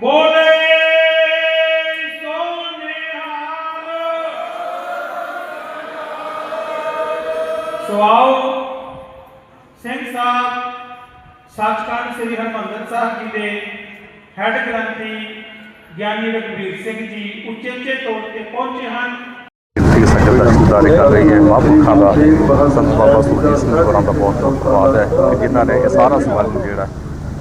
ਬੋਲੇ ਸਿੰਘ ਸਾਹਿਬ ਸੱਚਖੰਡ ਸ੍ਰੀ ਹਰਿਮੰਦਰ ਸਾਹਿਬ ਜੀ ਦੇ ਹੈੱਡ ਗ੍ਰੰਥੀ ਗਿਆਨੀ ਰਘਬੀਰ ਸਿੰਘ ਜੀ ਉੱਚੇ ਉੱਚੇ ਤੌਰ ਤੇ ਪਹੁੰਚੇ ਹਨ। ਗਿਣਤੀ ਸੰਗਤ ਦਾ ਸ਼ੁਕਰਾਨੇ ਕਰ ਰਹੀ ਹੈ ਮਹਾਂਪੁਰਖਾਂ ਦਾ ਸੰਤ ਬਾਬਾ ਸੁਖਜੀਤ ਸਿੰਘ ਹੋਰਾਂ ਦਾ ਬਹੁਤ ਬਹੁਤ ਧੰਨਵਾਦ ਹੈ ਕਿ ਜਿਨ੍ਹਾਂ ਨੇ ਇਹ ਸਾਰਾ ਸਮਾਗਮ ਜਿਹੜਾ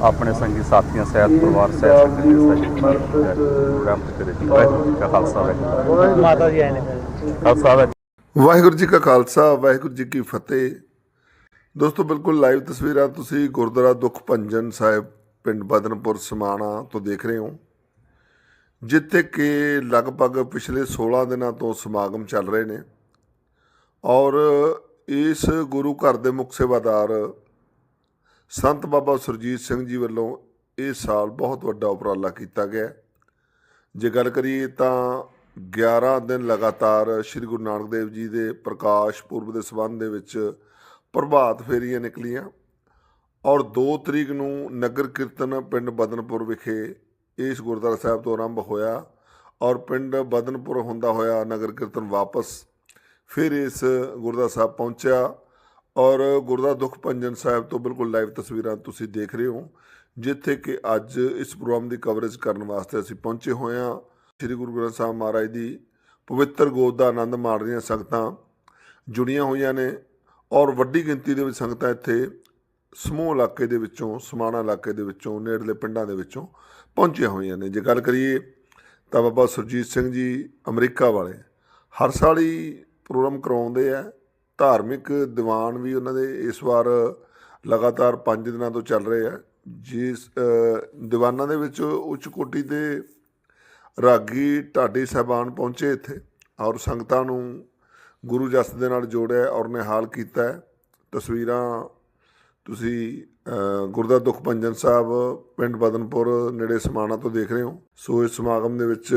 ਆਪਣੇ ਸੰਗੀ ਸਾਥੀਆਂ ਸਹਿਤ ਪਰਿਵਾਰ ਸਹਿਤ ਸੰਗਤ ਦੇ ਸਹਿਤ ਪ੍ਰੋਗਰਾਮ ਤੇ ਕਰੇ ਜੀ ਵਾਹਿਗੁਰੂ ਜੀ ਕਾ ਖਾਲਸਾ ਵਾਹਿਗੁਰੂ ਮਾਤਾ ਜੀ ਆਏ ਨੇ ਖਾਲਸਾ ਵਾਹਿਗੁਰੂ ਵਾਹਿਗੁਰੂ ਜੀ ਕਾ ਖਾਲਸਾ ਵਾਹਿਗੁਰੂ ਜੀ ਕੀ ਫਤਿਹ। ਦੋਸਤੋ ਬਿਲਕੁਲ ਲਾਈਵ ਤਸਵੀਰਾਂ ਤੁਸੀਂ ਗੁਰਦੁਆਰਾ ਦੁੱਖ ਭੰਜਨ ਸਾਹਿਬ ਪਿੰਡ ਬਦਨਪੁਰ ਸਮਾਣਾ ਤੋਂ ਦੇਖ ਰਹੇ ਹੋ। ਜਿੱਥੇ ਕਿ ਲਗਭਗ ਪਿਛਲੇ 16 ਦਿਨਾਂ ਤੋਂ ਸਮਾਗਮ ਚੱਲ ਰਹੇ ਨੇ। ਔਰ ਇਸ ਗੁਰੂ ਘਰ ਦੇ ਮੁੱਖ ਸੇਵਾਦਾਰ ਸੰਤ ਬਾਬਾ ਸੁਰਜੀਤ ਸਿੰਘ ਜੀ ਵੱਲੋਂ ਇਹ ਸਾਲ ਬਹੁਤ ਵੱਡਾ ਉਪਰਾਲਾ ਕੀਤਾ ਗਿਆ। ਜੇ ਗੱਲ ਕਰੀਏ ਤਾਂ 11 ਦਿਨ ਲਗਾਤਾਰ ਸ੍ਰੀ ਗੁਰੂ ਨਾਨਕ ਦੇਵ ਜੀ ਦੇ ਪ੍ਰਕਾਸ਼ ਪੁਰਬ ਦੇ ਸਬੰਧ ਦੇ ਵਿੱਚ ਪ੍ਰਭਾਤ ਫੇਰੀਆਂ ਨਿਕਲੀਆਂ ਔਰ 2 ਤਰੀਕ ਨੂੰ ਨਗਰ ਕੀਰਤਨ ਪਿੰਡ ਬਦਨਪੁਰ ਵਿਖੇ ਇਸ ਗੁਰਦੁਆਰਾ ਸਾਹਿਬ ਤੋਂ ਆਰੰਭ ਹੋਇਆ ਔਰ ਪਿੰਡ ਬਦਨਪੁਰ ਹੁੰਦਾ ਹੋਇਆ ਨਗਰ ਕੀਰਤਨ ਵਾਪਸ ਫਿਰ ਇਸ ਗੁਰਦੁਆਰਾ ਸਾਹਿਬ ਪਹੁੰਚਿਆ। ਔਰ ਗੁਰਦੁਆਰਾ ਦੁੱਖ ਭੰਜਨ ਸਾਹਿਬ ਤੋਂ ਬਿਲਕੁਲ ਲਾਈਵ ਤਸਵੀਰਾਂ ਤੁਸੀਂ ਦੇਖ ਰਹੇ ਹੋ, ਜਿੱਥੇ ਕਿ ਅੱਜ ਇਸ ਪ੍ਰੋਗਰਾਮ ਦੀ ਕਵਰੇਜ ਕਰਨ ਵਾਸਤੇ ਅਸੀਂ ਪਹੁੰਚੇ ਹੋਏ ਹਾਂ। ਸ੍ਰੀ ਗੁਰੂ ਗ੍ਰੰਥ ਸਾਹਿਬ ਮਹਾਰਾਜ ਦੀ ਪਵਿੱਤਰ ਗੋਦ ਦਾ ਆਨੰਦ ਮਾਣ ਰਹੀਆਂ ਸੰਗਤਾਂ ਜੁੜੀਆਂ ਹੋਈਆਂ ਨੇ ਔਰ ਵੱਡੀ ਗਿਣਤੀ ਦੇ ਵਿੱਚ ਸੰਗਤਾਂ ਇੱਥੇ ਸਮੂਹ ਇਲਾਕੇ ਦੇ ਵਿੱਚੋਂ, ਸਮਾਣਾ ਇਲਾਕੇ ਦੇ ਵਿੱਚੋਂ, ਨੇੜਲੇ ਪਿੰਡਾਂ ਦੇ ਵਿੱਚੋਂ ਪਹੁੰਚੀਆਂ ਹੋਈਆਂ ਨੇ। ਜੇ ਗੱਲ ਕਰੀਏ ਤਾਂ ਬਾਬਾ ਸੁਰਜੀਤ ਸਿੰਘ ਜੀ ਅਮਰੀਕਾ ਵਾਲੇ, ਹਰ ਸਾਲ ਹੀ ਪ੍ਰੋਗਰਾਮ ਕਰਾਉਂਦੇ ਆ। ਧਾਰਮਿਕ ਦੀਵਾਨ ਵੀ ਉਹਨਾਂ ਦੇ ਇਸ ਵਾਰ ਲਗਾਤਾਰ 5 ਦਿਨਾਂ ਤੋਂ ਚੱਲ ਰਹੇ ਆ। ਜਿਸ ਦੀਵਾਨਾਂ ਦੇ ਵਿੱਚ ਉੱਚ ਕੋਟੀ ਦੇ ਰਾਗੀ ਢਾਡੀ ਸਾਹਿਬਾਨ ਪਹੁੰਚੇ ਇੱਥੇ ਔਰ ਸੰਗਤਾਂ ਨੂੰ ਗੁਰੂ ਜਸ ਦੇ ਨਾਲ ਜੋੜਿਆ ਔਰ ਨਿਹਾਲ ਕੀਤਾ ਤਸਵੀਰਾਂ ਤੁਸੀਂ ਅ, ਗੁਰਦਾ ਦੁੱਖ ਭੰਜਨ ਸਾਹਿਬ ਪਿੰਡ ਬਦਨਪੁਰ ਨੇੜੇ ਸਮਾਣਾ ਤੋਂ ਦੇਖ ਰਹੇ ਹੋ। ਸੋ ਇਸ ਸਮਾਗਮ ਦੇ ਵਿੱਚ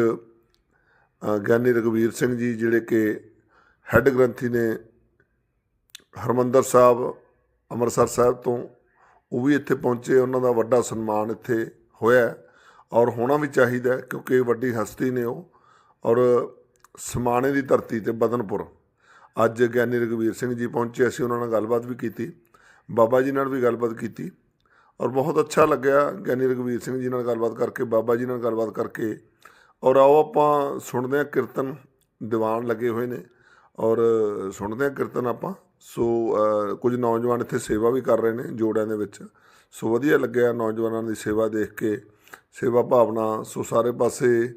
ਗਿਆਨੀ ਰਘਵੀਰ ਸਿੰਘ ਜੀ ਜਿਹੜੇ ਕਿ ਹੈੱਡ ਗ੍ਰੰਥੀ ਨੇ ਹਰਮੰਦਰ ਸਾਹਿਬ, ਅੰਮ੍ਰਿਤਸਰ ਸਾਹਿਬ ਤੋਂ ਉਹ ਵੀ ਇੱਥੇ ਪਹੁੰਚੇ, ਉਹਨਾਂ ਦਾ ਵੱਡਾ ਸਨਮਾਨ ਇੱਥੇ ਹੋਇਆ ਔਰ ਹੋਣਾ ਵੀ ਚਾਹੀਦਾ ਕਿਉਂਕਿ ਵੱਡੀ ਹਸਤੀ ਨੇ ਉਹ ਔਰ ਸਮਾਣੇ ਦੀ ਧਰਤੀ ਤੇ ਬਦਨਪੁਰ। ਅੱਜ ਗਿਆਨੀ ਰਘਵੀਰ ਸਿੰਘ ਜੀ ਪਹੁੰਚੇ, ਅਸੀਂ ਉਹਨਾਂ ਨਾਲ ਗੱਲਬਾਤ ਵੀ ਕੀਤੀ, ਬਾਬਾ ਜੀ ਨਾਲ ਵੀ ਗੱਲਬਾਤ ਕੀਤੀ ਔਰ ਬਹੁਤ ਅੱਛਾ ਲੱਗਿਆ ਗਿਆਨੀ ਰਘਵੀਰ ਸਿੰਘ ਜੀ ਨਾਲ ਗੱਲਬਾਤ ਕਰਕੇ, ਬਾਬਾ ਜੀ ਨਾਲ ਗੱਲਬਾਤ ਕਰਕੇ ਔਰ ਆਓ ਆਪਾਂ ਸੁਣਦੇ ਹਾਂ ਕੀਰਤਨ ਦੀਵਾਨ ਲੱਗੇ ਹੋਏ ਨੇ ਔਰ ਸੁਣਦੇ ਹਾਂ ਕੀਰਤਨ ਆਪਾਂ ਸੋ ਕੁਝ ਨੌਜਵਾਨ ਇੱਥੇ ਸੇਵਾ ਵੀ ਕਰ ਰਹੇ ਨੇ ਜੋੜਿਆਂ ਦੇ ਵਿੱਚ। ਸੋ, ਵਧੀਆ ਲੱਗਿਆ ਨੌਜਵਾਨਾਂ ਦੀ ਸੇਵਾ ਦੇਖ ਕੇ। ਸੇਵਾ ਭਾਵਨਾ, ਸੋ ਸਾਰੇ ਪਾਸੇ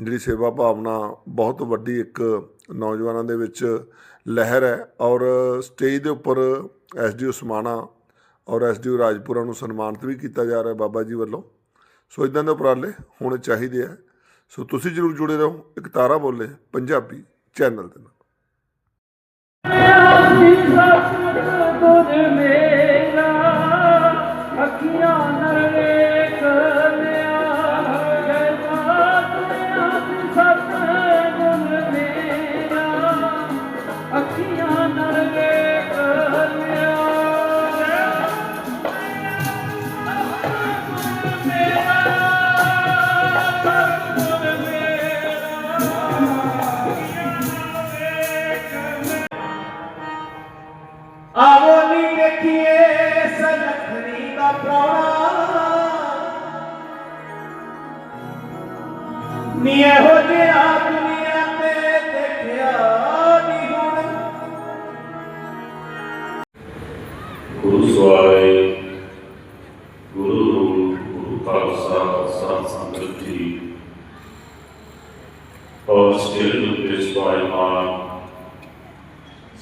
ਜਿਹੜੀ ਸੇਵਾ ਭਾਵਨਾ, ਬਹੁਤ ਵੱਡੀ ਇੱਕ ਨੌਜਵਾਨਾਂ ਦੇ ਵਿੱਚ ਲਹਿਰ ਹੈ। ਔਰ ਸਟੇਜ ਦੇ ਉੱਪਰ ਐਸਡੀਓ ਸਮਾਣਾ ਔਰ ਐਸਡੀਓ ਰਾਜਪੁਰਾ ਨੂੰ ਸਨਮਾਨਿਤ ਵੀ ਕੀਤਾ ਜਾ ਰਿਹਾ ਬਾਬਾ ਜੀ ਵੱਲੋਂ। ਸੋ, ਇਦਾਂ ਦੇ ਉਪਰਾਲੇ ਹੋਣੇ ਚਾਹੀਦੇ ਆ। ਸੋ, ਤੁਸੀਂ ਜਰੂਰ ਜੁੜੇ ਰਹੋ। ਇੱਕ ਤਾਰਾ ਬੋਲੇ, ਪੰਜਾਬੀ ਚੈਨਲ ਦੇ ਨਾਲ। Thank you.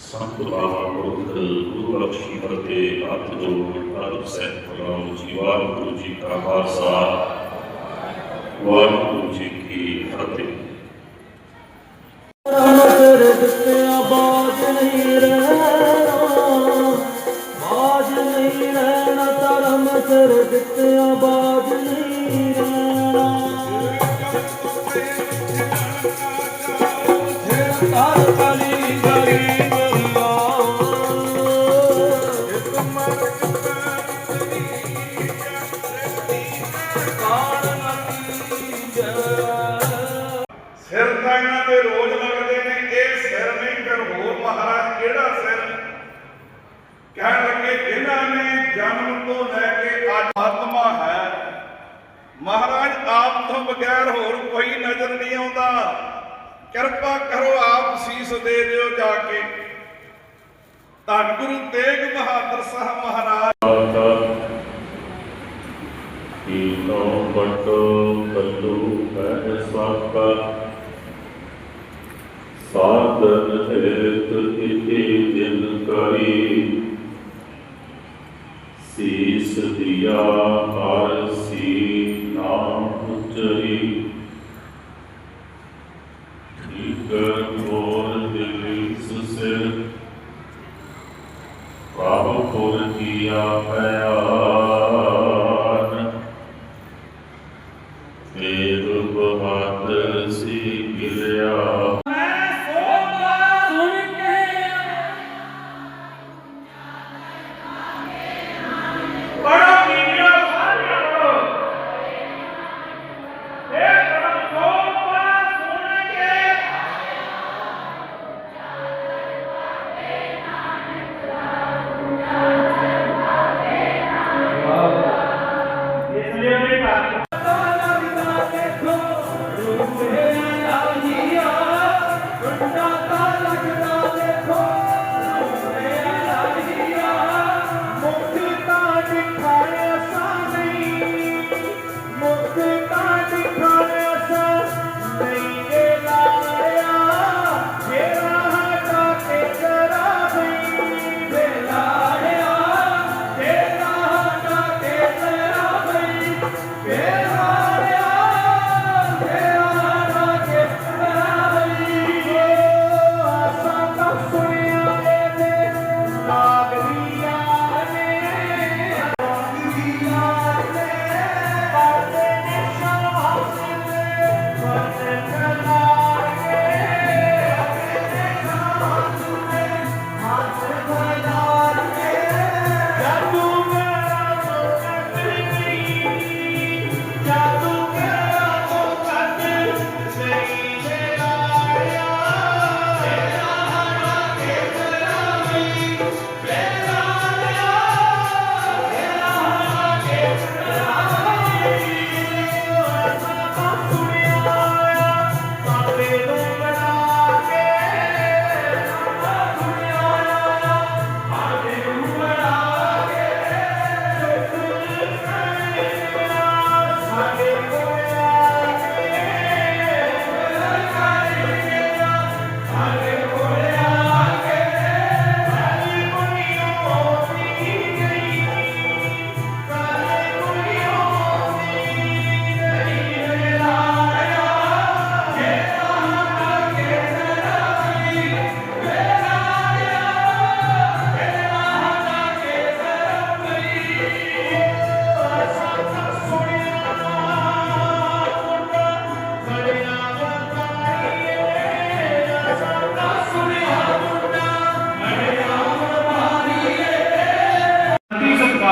ਸੰਤ ਬਾਬਾ ਮੁਰਖ ਗੁਰੂ ਬਖਸ਼ੀ ਫਤਿਹ ਹੱਥ ਜੋੜ ਅਰਬ ਸਹਿਤ ਪ੍ਰਣਾਮ ਜੀ ਵਾਹਿਗੁਰੂ ਜੀ ਕਾ ਖਾਲਸਾ ਵਾਹਿਗੁਰੂ ਜੀ ਕੀ ਫਤਿਹ ਨਜ਼ਰ ਦਿੱਤਿਆਂ ਬਾਜ ਨਹੀਂ ਰਹਿਣਾ ਬਾਜ ਨਹੀਂ ਰਹਿਣਾ ਧਰਮ ਸਿਰ ਦਿੱਤਿਆਂ ਬਾਜ ਨਹੀਂ ਰਹਿਣਾ ਹਰ ਕਲੀ ਗਰੀ ਦੇ ਰੋਜ਼ ਲੱਗਦੇ ਨੇ, ਇਹ ਸਿਰ ਨਹੀਂ, ਫਿਰ ਹੋਰ ਮਹਾਰਾਜ ਕਿਹੜਾ ਸਿਰ? ਕਹਿਣ ਲੱਗੇ, ਜਿਨ੍ਹਾਂ ਨੇ ਜਨਮ ਤੋਂ ਲੈ ਕੇ ਅੱਜ ਆਤਮਾ ਹੈ, ਮਹਾਰਾਜ ਆਪ ਤੋਂ ਬਗੈਰ ਹੋਰ ਕੋਈ ਨਜ਼ਰ ਨਹੀਂ ਆਉਂਦਾ। ਕਿਰਪਾ ਕਰੋ, ਆਪ ਸੀਸ ਦੇ ਦਿਓ ਜਾ ਕੇ। ਧੰਨ ਗੁਰੂ ਤੇਗ ਬਹਾਦਰ ਸਾਹਿਬ ਮਹਾਰਾਜ। ਕੀਨੋ ਬਟੋ ਕੱਲੂ ਹੈ ਸਾਕਾ ਸਾਧਨ ਹਿਤ ਇਤੀ ਦਿਨ ਕਰੀ। ਸੀਸ ਦਿਆ ਹਰ ਸੀ ਨਾਮ ਉਚਰੀ।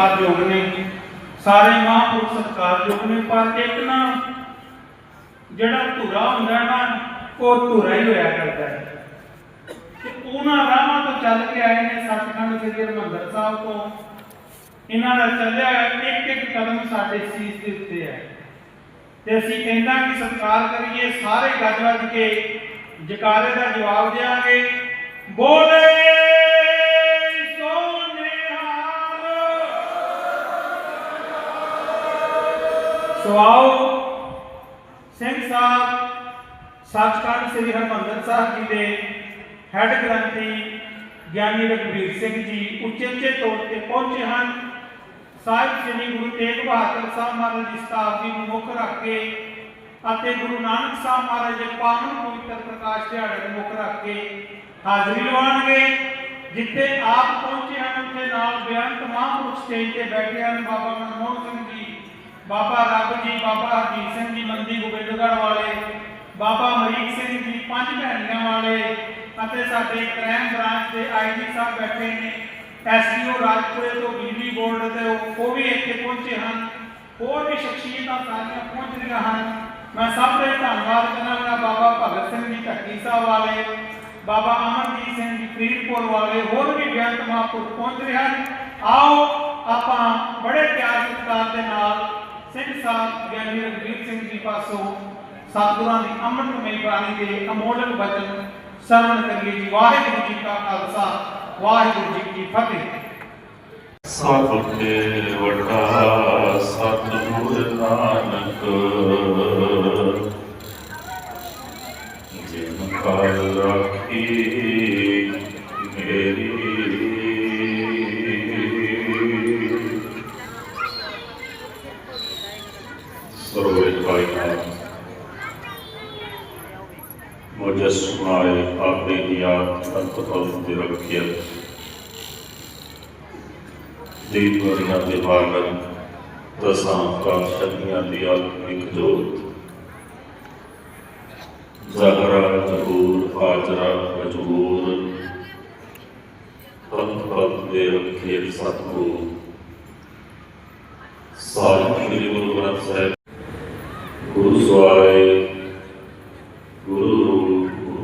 ਸਤਿਕਾਰਯੋਗ ਨੇ। ਸਾਰੇ ਮਹਾਂਪੁਰਖ ਸਤਿਕਾਰਯੋਗ ਨੇ, ਪਰ ਇੱਕ ਨਾ ਜਿਹੜਾ ਧੁਰਾ ਹੁੰਦਾ ਨਾ, ਉਹ ਧੁਰਾ ਹੀ ਹੋਇਆ ਕਰਦਾ ਹੈ। ਤੇ ਉਹਨਾਂ ਰਾਹਾਂ ਤੋਂ ਚੱਲ ਕੇ ਆਏ ਨੇ ਸੱਚਖੰਡ ਸ੍ਰੀ ਹਰਿਮੰਦਰ ਸਾਹਿਬ ਤੋਂ। ਇਹਨਾਂ ਦਾ ਚੱਲਿਆ ਇੱਕ ਇੱਕ ਕਦਮ ਸਾਡੇ ਸੀਸ ਦੇ ਉੱਤੇ ਹੈ। ਤੇ ਅਸੀਂ ਕਹਿੰਦਾ ਕਿ ਸਤਿਕਾਰ ਕਰੀਏ, ਸਾਰੇ ਗੱਜ ਵੱਜ ਕੇ ਜਕਾਰੇ ਦਾ ਜਵਾਬ ਦੇਵਾਂਗੇ ਬੋਲੇ! ਸੋ ਆਓ ਸਿੰਘ ਸਾਹਿਬ ਸੱਚਖੰਡ ਸ੍ਰੀ ਹਰਿਮੰਦਰ ਸਾਹਿਬ ਜੀ ਦੇ ਹੈੱਡ ਗ੍ਰੰਥੀ ਗਿਆਨੀ ਰਘਬੀਰ ਸਿੰਘ ਜੀ ਉਚੇਚੇ ਤੌਰ ਤੇ ਪਹੁੰਚੇ ਹਨ। ਸਾਹਿਬ ਸ੍ਰੀ ਗੁਰੂ ਤੇਗ ਬਹਾਦਰ ਸਾਹਿਬ ਮਹਾਰਾਜ ਦੀ ਸ਼ਤਾਬਦੀ ਨੂੰ ਮੁੱਖ ਰੱਖ ਕੇ ਅਤੇ ਗੁਰੂ ਨਾਨਕ ਸਾਹਿਬ ਮਹਾਰਾਜ ਦੇ ਪਾਵਨ ਪਵਿੱਤਰ ਪ੍ਰਕਾਸ਼ ਦਿਹਾੜੇ ਨੂੰ ਮੁੱਖ ਰੱਖ ਕੇ ਹਾਜ਼ਰੀ ਲਵਾਉਣਗੇ, ਜਿੱਥੇ ਆਪ ਪਹੁੰਚੇ ਹਨ, ਉੱਥੇ ਨਾਲ ਬੇਅੰਤ ਮਹਾਂਪੁਰਖ ਸਟੇਜ ਤੇ ਬੈਠੇ ਹਨ, ਬਾਬਾ ਮਨਮੋਹਨ ਸਿੰਘ ਜੀ ਬਾਬਾ ਰੱਬ ਜੀ, ਬਾਬਾ ਹਰਜੀਤ ਸਿੰਘ ਜੀ, ਮੰਦੀ ਗੋਬਿੰਦਗੜ੍ਹ ਵਾਲੇ, ਬਾਬਾ ਮਰੀਕ ਸਿੰਘ ਜੀ, ਪੰਜ ਭੈਣੀਆਂ ਵਾਲੇ ਅਤੇ ਸਾਡੇ ਕ੍ਰਾਈਮ ਬ੍ਰਾਂਚ ਦੇ ਆਈਜੀ ਸਾਹਿਬ ਬੈਠੇ ਨੇ। ਐਸਪੀਓ ਰਾਜਪੁਰੇ ਤੋਂ ਬਿਜਲੀ ਬੋਰਡ ਦੇ ਉਹ ਵੀ ਇੱਥੇ ਪਹੁੰਚੇ ਹਨ। ਹੋਰ ਵੀ ਸ਼ਖਸੀਅਤਾਂ ਸਾਰੀਆਂ ਪਹੁੰਚ ਰਹੀਆਂ ਹਨ। ਮੈਂ ਸਭ ਦੇ ਧੰਨਵਾਦ ਕਰਾਂਗਾ ਬਾਬਾ ਭਗਤ ਸਿੰਘ ਜੀ ਢੱਕੀ ਸਾਹਿਬ ਵਾਲੇ, ਬਾਬਾ ਅਮਰਜੀਤ ਸਿੰਘ ਜੀ ਫਰੀਦਕੋਟ ਵਾਲੇ, ਹੋਰ ਵੀ ਬੇਅੰਤ ਮਹਾਂਪੁਰਖ ਪਹੁੰਚ ਰਹੇ ਹਨ। ਆਓ ਆਪਾਂ ਬੜੇ ਪਿਆਰ ਸਤਿਕਾਰ ਦੇ ਨਾਲ ਸਿੰਘ ਸਾਹਿਬ ਗਿਆਨੀ ਰਘਵੀਰ ਸਿੰਘ ਜੀ ਪਾਸੋਂ ਸਤਿਗੁਰਾਂ ਦੀ ਅੰਮ੍ਰਿਤਮਈ ਬਾਣੀ ਦੇ ਅਮੋਲਕ ਬਚਨ ਸਰਵਣ ਕਰੀਏ ਜੀ। ਵਾਹਿਗੁਰੂ ਜੀ ਕਾ ਖਾਲਸਾ, ਵਾਹਿਗੁਰੂ ਜੀ ਕੀ ਫਤਿਹ। ਸਭ ਤੇ ਵੱਡਾ ਸਤਿਗੁਰ ਨਾਨਕ, ਜਿਨ ਕਾਲ ਰਾਖੀ ਮੁਜਸਮਾਏ ਆਪੇ ਦਿਆ ਅੰਤ ਫਲ ਤੇ ਰੱਖਿਆ ਦੇਵ ਵਰਨਾ ਦੇ ਮਾਰਗ ਦਸਾਂ ਪਾਤਸ਼ਾਹੀਆਂ ਦੀ ਆਤਮਿਕ ਜੋਤ ਜ਼ਹਰਾ ਜ਼ਹੂਰ ਹਾਜਰਾ ਮਜਬੂਰ ਪੰਥ ਪੰਥ ਦੇ ਰੱਖੇ ਸਤਿਗੁਰੂ ਸਾਹਿਬ ਸ੍ਰੀ ਗੁਰੂ ਗ੍ਰੰਥ ਸਾਹਿਬ ਗੁਰੂ ਸਵਾਏ ਗੁਰੂ ਰੂਪ ਗੁਰੂ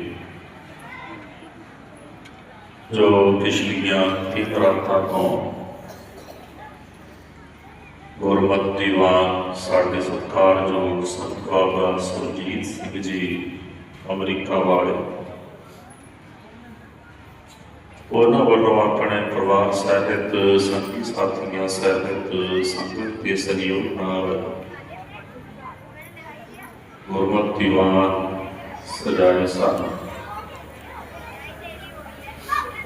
ਜੋ ਪਿਛਲੀਆਂ ਤਿੰਨ ਰਾਤਾਂ ਤੋਂ ਗੁਰਮਤਿ ਦੀਵਾਨ ਸਾਡੇ ਸਤਿਕਾਰਯੋਗ ਸੰਤ ਬਾਬਾ ਸੁਰਜੀਤ ਸਿੰਘ ਜੀ ਅਮਰੀਕਾ ਵਾਲੇ ਉਹਨਾਂ ਵੱਲੋਂ ਆਪਣੇ ਪਰਿਵਾਰ ਸਹਿਤ ਸੰਗੀ ਸਾਥੀਆਂ ਸਹਿਤ ਸੰਗਤ ਦੇ ਸਹਿਯੋਗ ਨਾਲ ਗੁਰਮਤਿ ਦੀਵਾਨ ਸਜਾਏ ਸਨ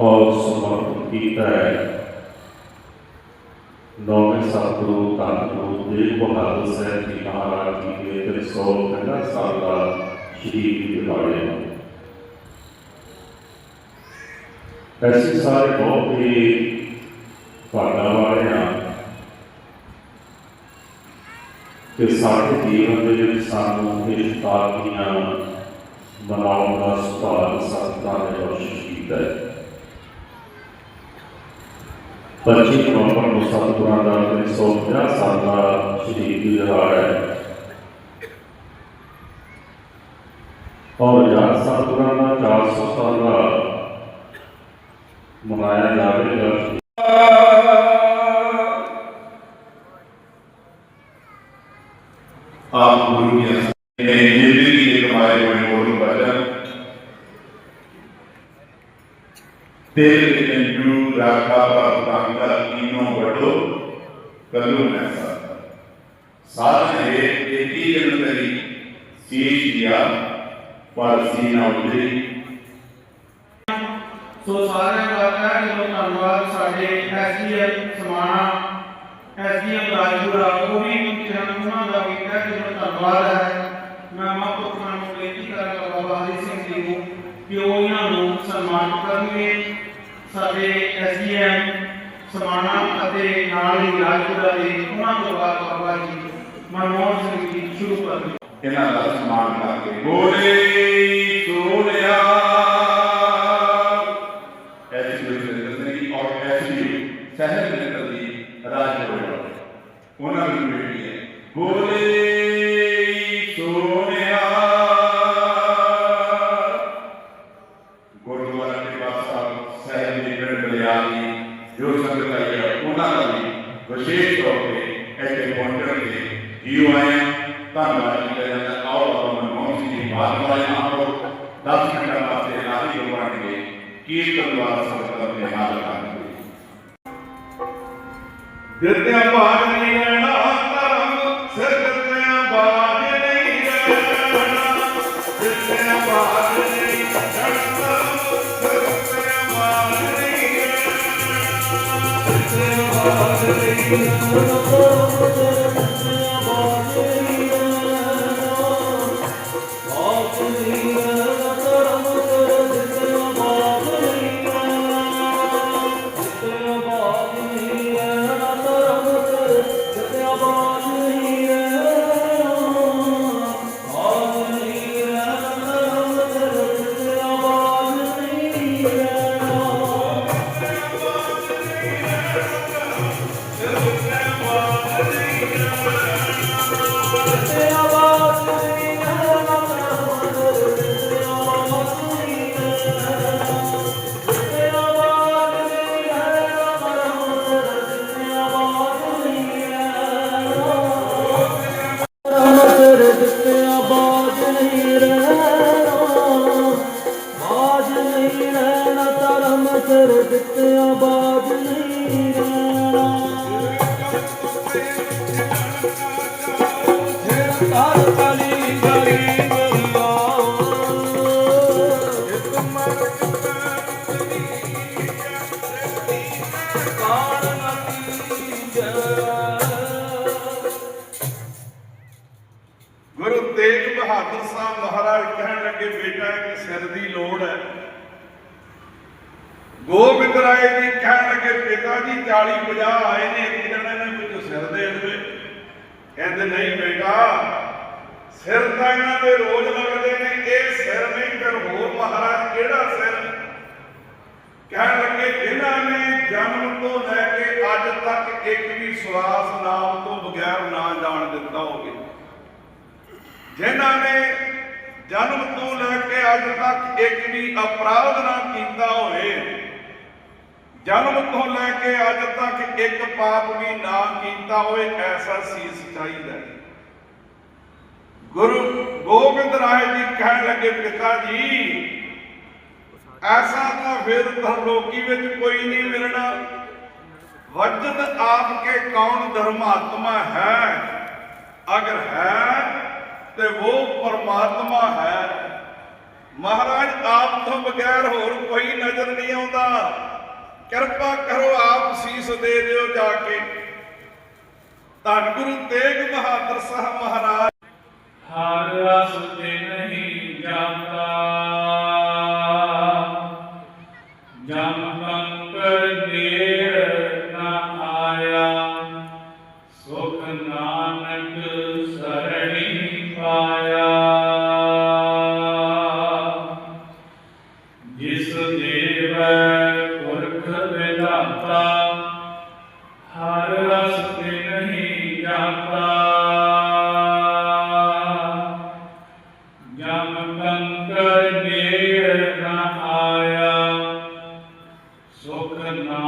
ਔਰ ਸਮਰਪਿਤ ਕੀਤਾ ਹੈ। ਨੌਵੇਂ ਸਤਿਗੁਰੂ ਧੰਨ ਗੁਰੂ ਤੇਗ ਬਹਾਦਰ ਸਾਹਿਬ ਜੀ ਮਹਾਰਾਜ ਜੀ ਦੇ 350 ਸਾਲ ਦਾ ਸ਼ਹੀਦੀ ਦਿਹਾੜੇ ਐਸੇ ਸਾਰੇ ਬਹੁਤ ਹੀ ਭਾਗਾ ਵਾਲੇ ਆ ਕਿ ਸਾਡੇ ਜੀਵਨ ਦੇ ਵਿੱਚ ਸਾਨੂੰ ਇਹ ਸ਼ਤਾਬਦੀਆਂ ਮਨਾਉਣ ਦਾ ਸੁਭਾਗ ਸਤਿਕਾਰ ਨੇ ਬਖਸ਼ਿਸ਼ ਕੀਤਾ ਹੈ। ਪੱਚੀ ਨਵੰਬਰ ਨੂੰ ਸਤਿਗੁਰਾਂ ਦਾ 350 ਸਾਲ ਦਾ ਸ਼ਹੀਦੀ ਦਿਹਾੜਾ ਹੈ। ਔਰ ਜਦ ਸਤਿਗੁਰਾਂ ਦਾ 400 ਸਾਲ ਦਾ ਮਨਾਇਆ ਜਾਵੇਗਾ। ਆਪ ਗੁਰੂ ਜੀ ਨੇ ਜ਼ਿੰਦਗੀ ਦੇ ਕਮਾਏ ਹੋਏ ਮੋਰੂ ਬਚਨ ਤੇਰੇ ਜੂ ਰਾਖਾ ਭਗਤਾਂ ਕੀਨੋ ਵਡੋ ਕਲੂ ਮੈਂ ਸਾਥ ਸਾਧ ਨੇ ਇਤੀ ਜਨ ਤਰੀ ਸੀਸ਼ ਦਿਆ ਪਰ ਸੀਨਾ ਉਜਰੀ ਸੋ ਸਾਰਿਆਂ ਦਾ ਤਹਿ ਦਿਲੋਂ ਧੰਨਵਾਦ ਸਾਡੇ ਐਸਡੀਐਮ ਸਮਾਣਾ ਐਸਡੀਐਮ ਰਾਜਪੁਰਾ ਉਹ ਵੀ ਹਨ ਉਹਨਾਂ ਦਾ ਵੀ ਤਹਿ ਦਿਲੋਂ ਧੰਨਵਾਦ ਹੈ ਸਾਡੇ ਐਸਡੀਐਮ ਸਮਾਣਾ ਅਤੇ ਨਾਲ ਹੀ ਰਾਜਪੁਰਾ ਦੇ ਉਹਨਾਂ ਤੋਂ ਬਾਅਦ ਬਾਬਾ ਜੀ ਮਨਮੋਹਨ ਸਿੰਘ ਜੀ, ਸ਼ੁਰੂ ਕਰਨਗੇ ਇਹਨਾਂ ਦਾ ਸਨਮਾਨ ਕਰਕੇ ਬੋਲੇ ਸੋਨਿਆ ਜੋ ਸੰਗਤ ਆਈ ਹੈ ਉਹਨਾਂ ਦਾ ਵੀ ਵਿਸ਼ੇਸ਼ ਤੌਰ ਤੇ ਇੱਥੇ ਪਹੁੰਚਣ ਦੇ ਜੀਓ ਆਏ ਧੰਨਵਾਦ ਕੀਤਾ ਦਾ ਆਓ ਆਪਾਂ ਮਨਮੋਹਨ ਸਿੰਘ ਜੀ ਮਹਾਤਮਾ ਜੀ ਨਾਮ ਤੋਂ 10 ਮਿੰਟਾਂ ਵਾਸਤੇ ਰਾਜੀ ਹੋ ਕੀਰਤਨ ਦੁਆਰਾ ਸੰਗਤ ਦੇ ਨਾਲ ਕਰਨਗੇ ਦਿੱਤਿਆਂ ਬਾਜ ਗੁਰੂ ਤੇਗ ਬਹਾਦਰ ਸਾਹਿਬ ਮਹਾਰਾਜ ਕਹਿਣ ਲੱਗੇ, ਬੇਟਾ, ਇੱਕ ਸਿਰ ਦੀ ਲੋੜ ਹੈ। ਗੋਬਿੰਦ ਰਾਏ ਜੀ ਕਹਿਣ ਲੱਗੇ, ਪਿਤਾ ਜੀ 40 50 ਆਏ ਨੇ, ਇੱਕ ਜਣਾ ਨੇ ਵਿੱਚੋਂ ਸਿਰ ਦੇ ਦੇਵੇ। ਕਹਿੰਦੇ, ਨਹੀਂ ਬੇਟਾ, ਸਿਰ ਤਾਂ ਇਹਨਾਂ ਦੇ ਰੋਜ਼ ਲੱਗਦੇ ਨੇ, ਇਹ ਸਿਰ ਨਹੀਂ, ਫਿਰ ਹੋਰ ਮਹਾਰਾਜ ਕਿਹੜਾ ਸਿਰ? ਕਹਿਣ ਲੱਗੇ, ਜਿਨ੍ਹਾਂ ਨੇ ਜਨਮ ਤੋਂ ਲੈ ਕੇ ਅੱਜ ਤੱਕ ਇੱਕ ਵੀ ਸਵਾਸ ਨਾਮ ਤੋਂ ਬਗੈਰ ਨਾ ਜਾਣ ਦਿੱਤਾ ਹੋਵੇ। ਜਿਨ੍ਹਾਂ ਨੇ ਜਨਮ ਤੋਂ ਲੈ ਕੇ ਅੱਜ ਤੱਕ ਇੱਕ ਵੀ ਅਪਰਾਧ ਨਾ ਕੀਤਾ ਹੋਵੇ, ਜਨਮ ਤੋਂ ਲੈ ਕੇ ਅੱਜ ਤੱਕ ਇੱਕ ਪਾਪ ਵੀ ਨਾ ਕੀਤਾ ਹੋਵੇ, ਐਸਾ ਸੀਸ ਚਾਹੀਦਾ ਗੁਰੂ ਗੋਬਿੰਦ ਰਾਏ ਜੀ ਕਹਿਣ ਲੱਗੇ, ਪਿਤਾ ਜੀ, ਐਸਾ ਤਾਂ ਫਿਰ ਲੋਕੀ ਵਿੱਚ ਕੋਈ ਨਹੀਂ ਮਿਲਣਾ। ਵਜਦ ਆਪ ਕੇ ਕੌਣ ਧਰਮਾਤਮਾ ਹੈ? ਅਗਰ ਹੈ ਤੇ ਉਹ ਪਰਮਾਤਮਾ ਹੈ। ਮਹਾਰਾਜ, ਆਪ ਤੋਂ ਬਗੈਰ ਹੋਰ ਕੋਈ ਨਜ਼ਰ ਨਹੀਂ ਆਉਂਦਾ। ਕਿਰਪਾ ਕਰੋ, ਆਪ ਸੀਸ ਦੇ ਦਿਓ ਜਾ ਕੇ। ਧੰਨ ਗੁਰੂ ਤੇਗ ਬਹਾਦਰ ਸਾਹਿਬ ਮਹਾਰਾਜ spoken now.